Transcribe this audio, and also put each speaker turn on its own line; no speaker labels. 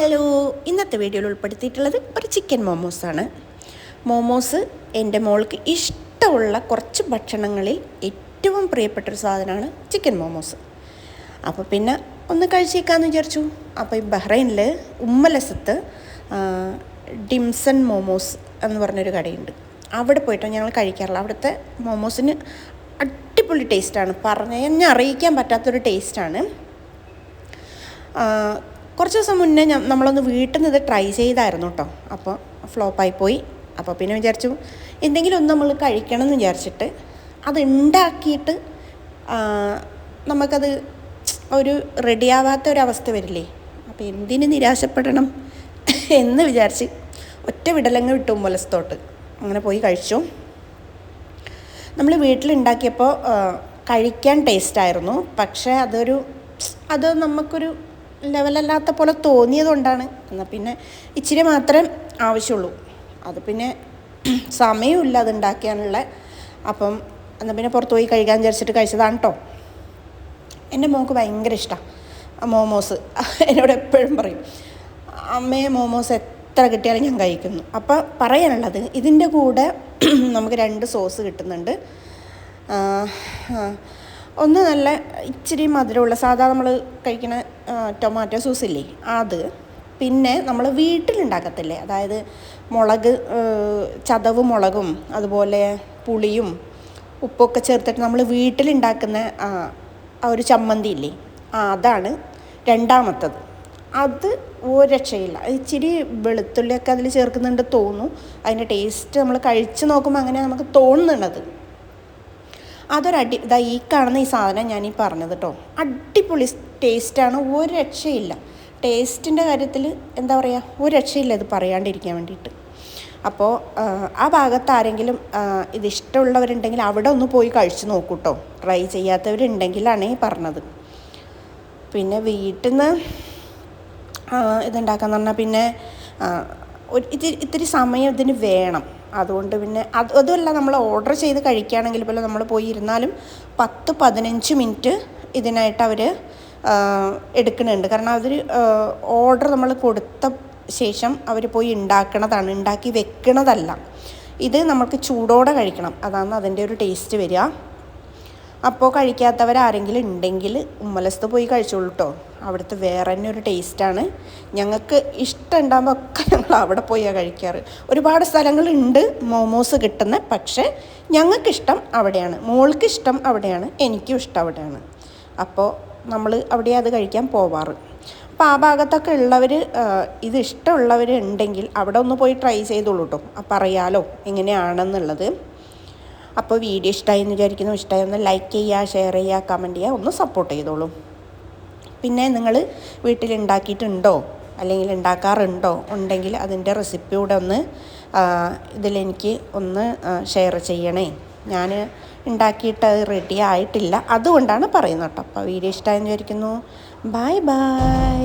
Hello ഇന്നത്തെ വീഡിയോയിൽ ഉൾപ്പെടുത്തിയിട്ടുള്ളത് ഒരു ചിക്കൻ മോമോസാണ് മോമോസ് എന്റെ മോൾക്ക് ഇഷ്ടമുള്ള കുറച്ച് ഭക്ഷണങ്ങളിൽ ഏറ്റവും പ്രിയപ്പെട്ടൊരു സാധനമാണ് ചിക്കൻ മോമോസ് അപ്പോൾ പിന്നെ ഒന്ന് കഴിച്ചേക്കാമെന്ന് വിചാരിച്ചു. അപ്പോൾ ഈ ബഹ്റൈനിൽ ഉമ്മലസത്ത് ഡിംസൺ മോമോസ് എന്ന് പറഞ്ഞൊരു കടയുണ്ട്. അവിടെ പോയിട്ടോ ഞങ്ങൾ കഴിക്കാറുള്ളത്. അവിടുത്തെ മോമോസിന് അടിപൊളി ടേസ്റ്റാണ് പറഞ്ഞു അറിയിക്കാൻ പറ്റാത്തൊരു ടേസ്റ്റാണ് കുറച്ച് ദിവസം മുന്നേ ഞാൻ നമ്മളൊന്ന് വീട്ടിൽ നിന്ന് ഇത് ട്രൈ ചെയ്തായിരുന്നു കേട്ടോ അപ്പോൾ ഫ്ലോപ്പായി പോയി. അപ്പോൾ പിന്നെ വിചാരിച്ചു എന്തെങ്കിലും ഒന്ന് നമ്മൾ കഴിക്കണം എന്ന് വിചാരിച്ചിട്ട് അത് ഉണ്ടാക്കിയിട്ട് നമുക്കത് ഒരു റെഡിയാവാത്ത ഒരവസ്ഥ വരില്ലേ? അപ്പോൾ എന്തിന് നിരാശപ്പെടണം എന്ന് വിചാരിച്ച് ഒറ്റ വിടലങ്ങ് വിട്ടു മുലസ്തോട്ട്. അങ്ങനെ പോയി കഴിച്ചു. നമ്മൾ വീട്ടിലുണ്ടാക്കിയപ്പോൾ കഴിക്കാൻ ടേസ്റ്റായിരുന്നു പക്ഷേ അതൊരു അത് നമുക്കൊരു ലെവലല്ലാത്ത പോലെ തോന്നിയതുകൊണ്ടാണ്. എന്നാൽ പിന്നെ ഇച്ചിരി മാത്രം ആവശ്യമുള്ളൂ. അത് പിന്നെ സമയമില്ല അത് ഉണ്ടാക്കിയാണുള്ളത് അപ്പം എന്നാൽ പിന്നെ പുറത്ത് പോയി കഴിക്കാൻ വിചാരിച്ചിട്ട് കഴിച്ചതാണ് കേട്ടോ എന്റെ മോൾക്ക് ഭയങ്കര ഇഷ്ടമാണ് മോമോസ്. എന്നോട് എപ്പോഴും പറയും അമ്മയെ മോമോസ് എത്ര കിട്ടിയാലും ഞാൻ കഴിക്കുന്നു. അപ്പോൾ പറയാനുള്ളത് ഇതിന്റെ കൂടെ നമുക്ക് രണ്ട് സോസ് കിട്ടുന്നുണ്ട്. ഒന്ന് നല്ല ഇച്ചിരി മധുരമുള്ള സാധാ നമ്മൾ കഴിക്കുന്ന ടൊമാറ്റോ സോസ് ഇല്ലേ അത്. പിന്നെ നമ്മൾ വീട്ടിലുണ്ടാക്കത്തില്ലേ അതായത് മുളക് ചതവ് മുളകും അതുപോലെ പുളിയും ഉപ്പൊക്കെ ചേർത്തിട്ട് നമ്മൾ വീട്ടിലുണ്ടാക്കുന്ന ആ, ഒരു ചമ്മന്തി ഇല്ലേ ആ അതാണ് രണ്ടാമത്തത്. അത് ഒരു രക്ഷയില്ല ഇച്ചിരി വെളുത്തുള്ളിയൊക്കെ അതിൽ ചേർക്കുന്നുണ്ട് തോന്നുന്നു അതിന്റെ ടേസ്റ്റ് നമ്മൾ കഴിച്ച് നോക്കുമ്പോൾ അങ്ങനെ നമുക്ക് തോന്നുന്നുള്ളത് അതൊരടി ഇതാ ഈ കാണുന്ന ഈ സാധനം ഞാൻ ഈ പറഞ്ഞത് കേട്ടോ അടിപൊളി ടേസ്റ്റാണ് ഒരു രക്ഷയില്ല. ടേസ്റ്റിന്റെ കാര്യത്തിൽ എന്താ പറയുക ഒരു രക്ഷയില്ല ഇത് പറയാണ്ടിരിക്കാൻ വേണ്ടിയിട്ട്. അപ്പോൾ ആ, ഭാഗത്ത് ആരെങ്കിലും ഇത് ഇഷ്ടമുള്ളവരുണ്ടെങ്കിൽ അവിടെ ഒന്ന് പോയി കഴിച്ചു നോക്കൂ കേട്ടോ ട്രൈ ചെയ്യാത്തവരുണ്ടെങ്കിലാണ് ഈ പറഞ്ഞത്. പിന്നെ വീട്ടിൽ നിന്ന് ഇതുണ്ടാക്കാന്ന് പറഞ്ഞാൽ പിന്നെ ഒരു ഇത്തിരി ഇത്തിരി സമയം ഇതിന് വേണം. അതുകൊണ്ട് പിന്നെ അത് അതുമല്ല നമ്മൾ ഓർഡർ ചെയ്ത് കഴിക്കുകയാണെങ്കിൽ പോലും നമ്മൾ പോയി ഇരുന്നാലും പത്ത് പതിനഞ്ച് മിനിറ്റ് ഇതിനായിട്ട് അവർ എടുക്കുന്നുണ്ട്. കാരണം അതൊരു ഓർഡർ നമ്മൾ കൊടുത്ത ശേഷം അവർ പോയി ഉണ്ടാക്കണതാണ്. ഉണ്ടാക്കി വെക്കണതല്ല. ഇത് നമുക്ക് ചൂടോടെ കഴിക്കണം. അതാണ് അതിന്റെ ഒരു ടേസ്റ്റ് വരിക. അപ്പോൾ കഴിക്കാത്തവരാരെങ്കിലും ഉണ്ടെങ്കിൽ ഉമ്മലസ്ത് പോയി കഴിച്ചോളൂ കേട്ടോ അവിടുത്തെ വേറെ തന്നെ ഒരു ടേസ്റ്റാണ്. ഞങ്ങൾക്ക് ഇഷ്ടം ഉണ്ടാകുമ്പോൾ ഒക്കെ ഞങ്ങൾ അവിടെ പോയാണ് കഴിക്കാറ്. ഒരുപാട് സ്ഥലങ്ങളുണ്ട് മോമോസ് കിട്ടുന്ന പക്ഷേ ഞങ്ങൾക്കിഷ്ടം അവിടെയാണ്. മോൾക്ക് ഇഷ്ടം അവിടെയാണ്. എനിക്കും ഇഷ്ടം അവിടെയാണ്. അപ്പോൾ നമ്മൾ അവിടെ അത് കഴിക്കാൻ പോവാറ്. അപ്പോൾ ആ ഭാഗത്തൊക്കെ ഉള്ളവർ ഇത് ഇഷ്ടമുള്ളവരുണ്ടെങ്കിൽ അവിടെ ഒന്ന് പോയി ട്രൈ ചെയ്തോളൂ കേട്ടോ അപ്പോൾ അറിയാലോ എങ്ങനെയാണെന്നുള്ളത്. അപ്പോൾ വീഡിയോ ഇഷ്ടമായി എന്ന് വിചാരിക്കുന്നു. ഇഷ്ടമായി ഒന്ന് ലൈക്ക് ചെയ്യുക ഷെയർ ചെയ്യുക കമന്റ് ചെയ്യുക ഒന്ന് സപ്പോർട്ട് ചെയ്തോളൂ. പിന്നെ നിങ്ങൾ വീട്ടിൽ ഉണ്ടാക്കിയിട്ടുണ്ടോ അല്ലെങ്കിൽ ഉണ്ടാക്കാറുണ്ടോ? ഉണ്ടെങ്കിൽ അതിന്റെ റെസിപ്പി കൂടെ ഒന്ന് ഇതിലെനിക്ക് ഒന്ന് ഷെയർ ചെയ്യണേ. ഞാൻ ഉണ്ടാക്കിയിട്ട് അത് റെഡി ആയിട്ടില്ല. അതുകൊണ്ടാണ് പറയുന്നത് കേട്ടോ. അപ്പോൾ വീഡിയോ ഇഷ്ടമായെന്ന് വിചാരിക്കുന്നു. Bye bye